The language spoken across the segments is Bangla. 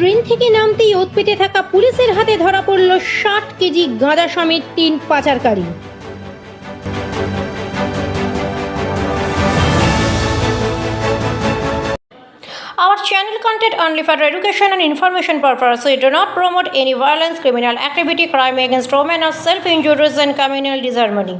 ট্রেন থেকে নামতেই ওত পেতে থাকা পুলিশের হাতে ধরা পড়ল ষাট কেজি গাঁজা সমেত তিন পাচারকারী Our channel content only for education and information purpose. We do not promote any violence, criminal activity, crime against women, or self-injuries and communal disharmony.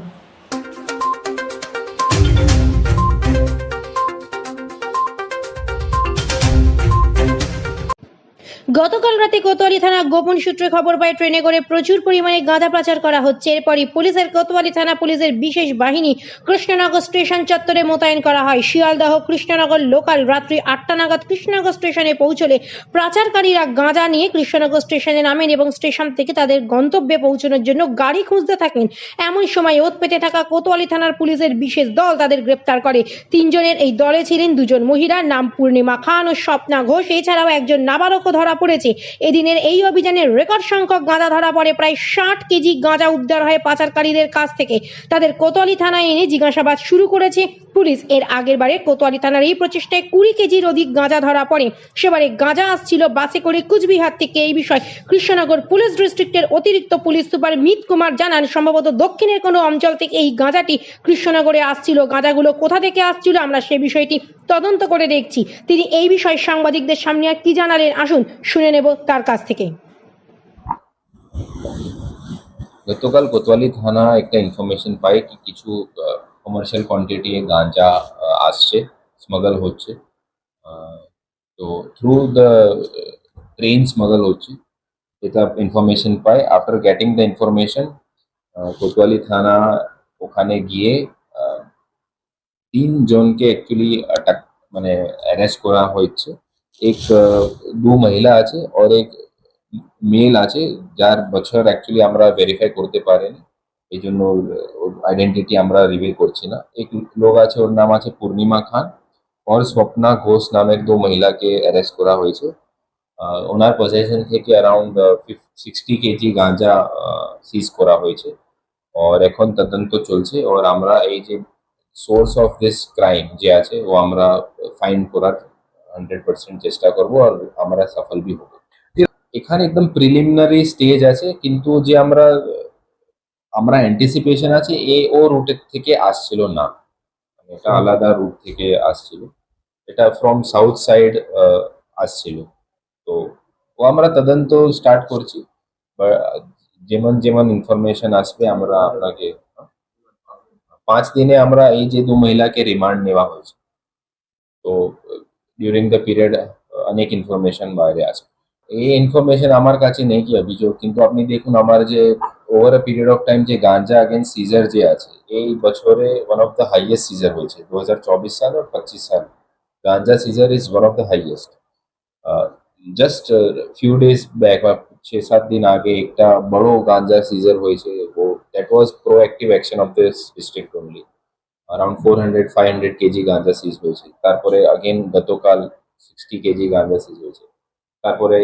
গতকাল রাতে কোতোয়ালি থানা গোপন সূত্রে খবর পায়, ট্রেনে করে প্রচুর পরিমাণে গাঁজা পাচার করা হচ্ছে। এরপরই পুলিশের কোতোয়ালি থানা পুলিশের বিশেষ বাহিনী কৃষ্ণনগর স্টেশন চত্বরে মোতায়েন করা হয়। শিয়ালদহ কৃষ্ণনগর লোকাল রাত্রি আটটা নাগাদ কৃষ্ণনগর স্টেশনে পৌঁছলে পাচারকারীরা গাঁজা নিয়ে কৃষ্ণনগর স্টেশনে নামেন এবং স্টেশন থেকে তাদের গন্তব্যে পৌঁছানোর জন্য গাড়ি খুঁজতে থাকেন। এমন সময় ওত পেতে থাকা কোতোয়ালি থানার পুলিশের বিশেষ দল তাদের গ্রেপ্তার করে। তিনজনের এই দলে ছিলেন দুজন মহিলা, নাম পূর্ণিমা খান ও স্বপ্না ঘোষ। এছাড়াও একজন নাবালকও ধরা পড়েছে এদিনের এই অভিযানে রেকর্ড সংখ্যক গাঁজা ধরা পড়ে প্রায় ষাট কেজি গাঁজা উদ্ধার হয় পাচারকারীদের কাছ থেকে। তাদের কোতোয়ালি থানায় এনে জিজ্ঞাসাবাদ শুরু করেছে পুলিশ এর আগের বারে কোতোয়ালি থানার এই প্রচেষ্টায় কুড়ি কেজির অধিক গাঁজা ধরা পড়ে। সেবারে গাঁজা আসছিল বাসে করে কুচবিহার থেকে এই বিষয় কৃষ্ণনগর পুলিশ ডিস্ট্রিক্টের অতিরিক্ত পুলিশ সুপার মিত কুমার জানান, সম্ভবত দক্ষিণের কোনো অঞ্চল থেকে এই গাঁজাটি কৃষ্ণনগরে আসছিল। গাঁজাগুলো কোথা থেকে আসছিল আমরা সে বিষয়টি তদন্ত করে দেখছি। তিনি এই বিষয়ে সাংবাদিকদের সামনে আর কি জানালেন? আসুন, শুনে নেব তার কাছ থেকে। গতকাল কোতোয়ালি থানা একটা ইনফরমেশন কি কিছু কমার্শিয়াল কোয়ান্টিটি গাঁজা আসছে স্মাগল হচ্ছে। তো থ্রু দ্য ট্রেন স্মাগল হচ্ছে। এটা ইনফরমেশন পায় after getting the information Kotwali থানা ওখানে গিয়ে আহ, তিন অ্যাকচুয়ালি অ্যাটাক মানে অ্যারেস্ট করা হয়েছে। এক দু মহিলা আছে আর এক মেল আছে যার বছর অ্যাকচুয়ালি আমরা ভেরিফাই করতে পারিনি। এই জন্য ওর আইডেন্টিটি আমরা রিভিল করছি না। এক লোক আছে, ওর নাম আছে পূর্ণিমা খান। আর স্বপ্না ঘোষ নামের দু মহিলাকে অ্যারেস্ট করা হয়েছে। ওনার পজিশন থেকে অ্যারাউন্ড সিক্সটি কেজি গাঁজা সিজ করা হয়েছে। আর এখন তদন্ত চলছে। আর আমরা এই যে সোর্স অফ দিস ক্রাইম যে আছে, ও আমরা ফাইন্ড করার হান্ড্রেড পার্সেন্ট চেষ্টা করব আর আমরা সফল বি হব। এখানে একদম প্রিলিমিনারি স্টেজ আছে, কিন্তু যে আমরা আমরা অ্যান্টিসিপেশন আছে এ ও রুটের থেকে আসছিল না। মানে এটা আলাদা রুট থেকে আসছিল। এটা ফ্রম সাউথ সাইড আসছিল। তো, ও আমরা তদন্ত স্টার্ট করছি। যেমন যেমন ইনফরমেশন আসবে, আমরা আপনাকে, পাঁচ দিনে আমরা এই যে দু মহিলাকে রিমান্ড নেওয়া হয়েছে। তো ডিউরিং দ্য পিরিয়ড অনেক ইনফরমেশন বাইরে আসবে। এই ইনফরমেশন আমার কাছে নেই কি অভিযোগ, কিন্তু আপনি দেখুন, আমার যে over a period of time যে গাঞ্জা অ্যাগেন্স সিজার যে আছে, এই বছরে one of the highest seizure হয়েছে দু হাজার চব্বিশ সাল আর পঁচিশ সাল। গাঞ্জা seizure is one of the highest just few days back বা ছ সাত দিন আগে একটা বড় গাঞ্জা সিজার হয়েছে, ও that was proactive action of this district only around four hundred five hundred KG গাঁজা সিজ হয়েছে। তারপরে আগেন গতকাল সিক্সটি কেজি গাঁজা সিজ হয়েছে। তারপরে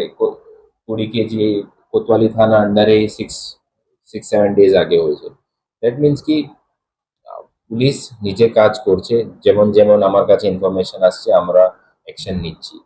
কুড়ি কেজি কোতোয়ালি থানা আন্ডারে সিক্স সিক্স সেভেন ডেজ আগে হয়েছে দ্যাট মিনস কি পুলিশ নিজে কাজ করছে, যেমন যেমন আমার কাছে ইনফরমেশন আসছে, আমরা অ্যাকশন নিচ্ছি।